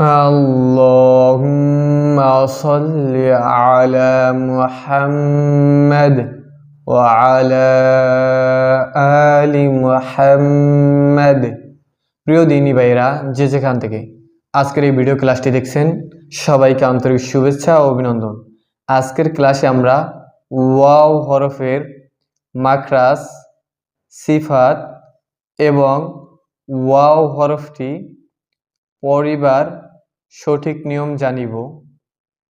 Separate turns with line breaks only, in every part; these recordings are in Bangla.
اللهم صل على محمد وعلى آل محمد প্রিয় দিনী ভাইরা যে যেখান থেকে আজকের এই ভিডিও ক্লাসটি দেখছেন সবাইকে আন্তরিক শুভেচ্ছা ও অভিনন্দন আজকের ক্লাসে আমরা ওয়াও হরফের মাখরাস সিফাত এবং ওয়াও হরফটি পরিবার সঠিক নিয়ম জানিব।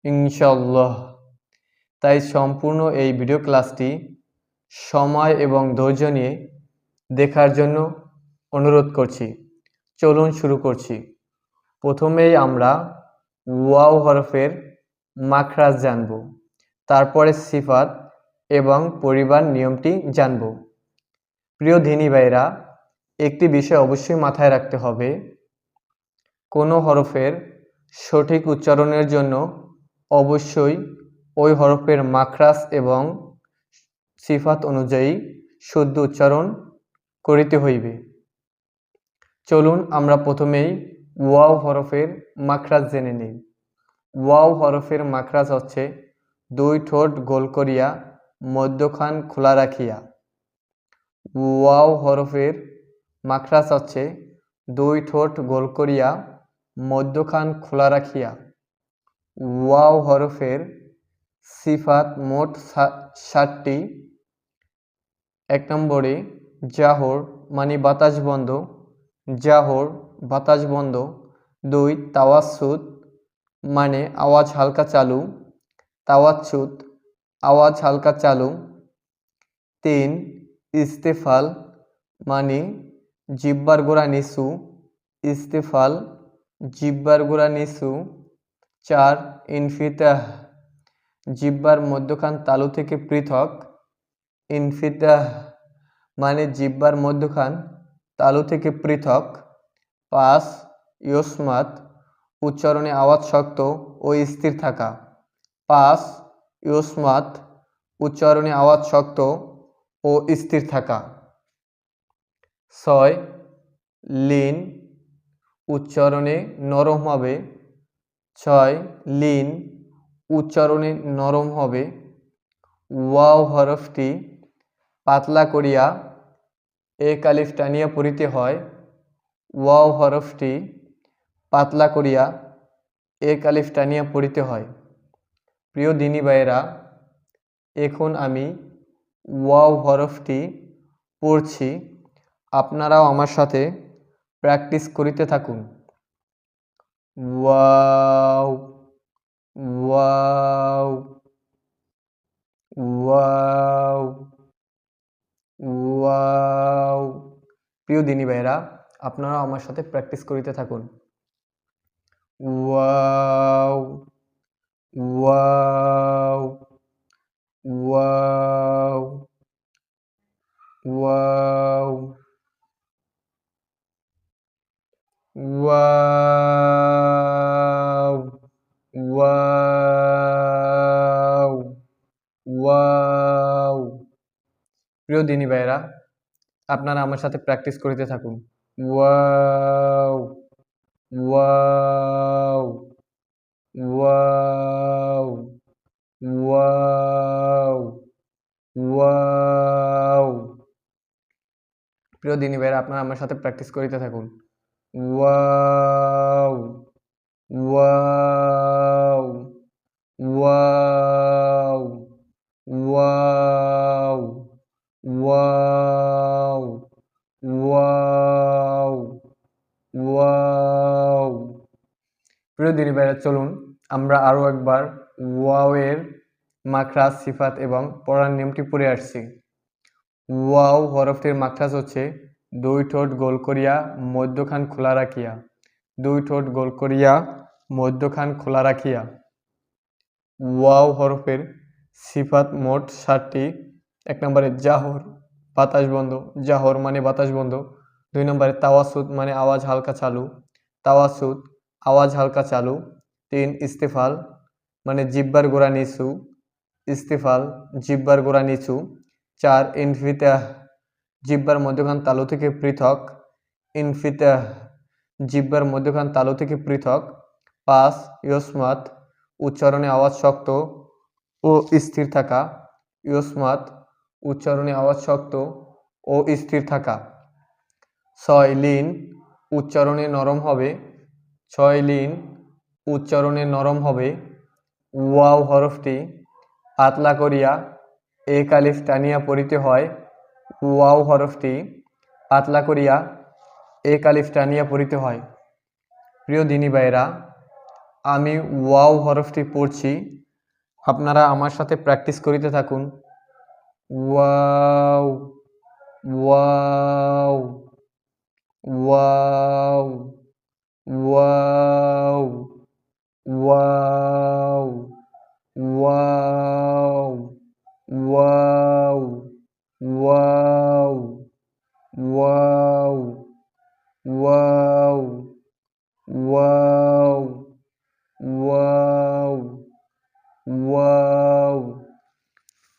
ইনশাল্লাহ তাই সম্পূর্ণ এই ভিডিও ক্লাসটি সময় এবং ধৈর্য নিয়ে দেখার জন্য অনুরোধ করছি। চলুন শুরু করছি। প্রথমেই আমরা ওয়াও হরফের মাখরাজ জানব, তারপরে সিফাত এবং পরিবার নিয়মটি জানব। প্রিয় ধিনী ভাইরা একটি বিষয় অবশ্যই মাথায় রাখতে হবে। কোনো হরফের সঠিক উচ্চারণের জন্য অবশ্যই ওই হরফের মাখরাস এবং সিফাত অনুযায়ী শুদ্ধ উচ্চারণ করিতে হইবে। চলুন আমরা প্রথমেই ওয়াও হরফের মাখরাজ জেনে নিই। ওয়াও হরফের মাখরাজ হচ্ছে দুই ঠোঁট গোল করিয়া মধ্যখান খোলা রাখিয়া। ওয়াও হরফের মাখরাজ হচ্ছে দুই ঠোঁট গোল করিয়া মধ্যখান খোলা রাখিয়া ওয়াও হরফের সিফাত মোট ষাটটি এক নম্বরে জাহর মানে বাতাস বন্ধ। জাহর বাতাস বন্ধ। দুই তাওয়াসুদ মানে আওয়াজ হালকা চালু। তাওয়াচ্ছুত আওয়াজ হালকা চালু। তিন, ইস্তেফাল মানে জিব্বার গোড়া নিচু। ইস্তেফাল জিব্বার গোড়া নিচু, চার ইনফিতাহ। জিব্বার মধ্যখান তালু থেকে পৃথক, ইনফিতাহ মানে জিব্বার মধ্যখান তালু থেকে পৃথক, পাঁচ ইয়সমাত উচ্চারণে আওয়াজ শক্ত ও স্থির থাকা, পাঁচ ইয়সমাত উচ্চারণে আওয়াজ শক্ত ও স্থির থাকা। ছয় লিন উচ্চারণে নরম হবে। ছয়, লিন, উচ্চারণে নরম হবে। ওয়াও হরফটি পাতলা করিয়া এ কালিফ টানিয়া পড়িতে হয়। ওয়াও হরফটি পাতলা করিয়া এ কালিফ টানিয়া পড়িতে হয়। প্রিয় দিনী ভাইয়েরা, এখন আমি ওয়াও হরফটি পড়ছি। আপনারাও আমার সাথে প্র্যাকটিস করিতে থাকুন। Wow wow wow wow. প্রিয় দিনী ভাইরা আপনারা আমার সাথে প্র্যাকটিস করিতে থাকুন। Wow wow. প্রিয় দিনী ভাইরা আপনারা আমার সাথে প্র্যাকটিস করিতে থাকুন। Wow wow wow wow wow. প্রিয় দিনী ভাইরা আপনারা আমার সাথে প্র্যাকটিস করিতে থাকুন। Wow wow wow wow wow wow wow. প্রিয় ভাইরা, চলুন আমরা আরও একবার ওয়াও এর মাখরাজ, সিফাত এবং পড়ার নিয়মটি পড়ে আসছি। ওয়াও হরফটির মাখরাজ হচ্ছে, দুই ঠোঁট গোল করিয়া মধ্যখান খোলা রাখিয়া। দুই ঠোঁট গোল করিয়া মধ্যখান খোলা রাখিয়া। ওয়াও হরফের সিফাত মোট ষাটটি এক নম্বরে জাহর, বাতাস বন্ধ। জাহর মানে বাতাস বন্ধ। দুই নম্বরে তাওয়াসুদ মানে আওয়াজ হালকা চালু, তাওয়াসুদ, আওয়াজ হালকা চালু, তিন ইস্তেফাল মানে জিব্বার গোড়া নিচু, ইস্তেফাল, জিব্বার গোড়া নিচু, চার ইনফিতাহ, জিব্বার মধ্যখান তালু থেকে পৃথক, ইনফিতাহ, জিব্বার মধ্যখান তালু থেকে পৃথক, পাঁচ ইয়সমাত উচ্চারণে আওয়াজ শক্ত ও স্থির থাকা ইয়সমাত উচ্চারণে আওয়াজ শক্ত ও স্থির থাকা। ছয় লিন উচ্চারণে নরম হবে। ছয় লিন উচ্চারণে নরম হবে। ওয়াও হরফটি পাতলা করিয়া এক আলিফ টানিয়া পড়িতে হয়। ওয়াও হরফটি পাতলা করিয়া এক আলিফ টানিয়া পড়িতে হয়। প্রিয় দিনী ভাইরা আমি ওয়াও হরফটি পড়ছি। আপনারা আমার সাথে প্র্যাকটিস করিতে থাকুন। Wow wow. Wow wow wow wow wow wow wow wow wow wow wow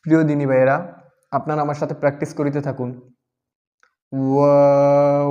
প্রিয় দিনী ভাইয়েরা আপনারা আমার সাথে প্র্যাকটিস করিতে থাকুন wow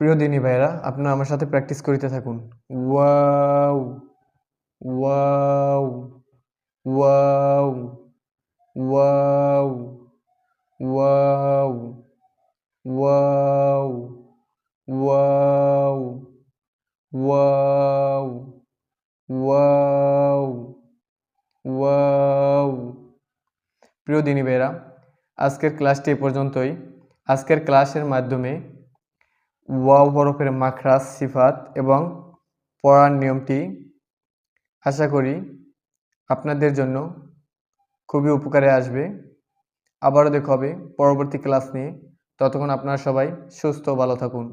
প্রিয় দিনী ভাইরা আপনারা আমার সাথে প্র্যাকটিস করিতে থাকুন। Wow wow wow wow wow wow wow wow wow wow. প্রিয় দিনী ভাইরা আজকের ক্লাসটি এ পর্যন্তই। আজকের ক্লাসের মাধ্যমে ওয়াও হরফের মাখরাজ সিফাত এবং পড়ার নিয়মটি আশা করি আপনাদের জন্য খুবই উপকারে আসবে। আবারও দেখা হবে পরবর্তী ক্লাস নিয়ে। ততক্ষণ আপনারা সবাই সুস্থ ভালো থাকুন।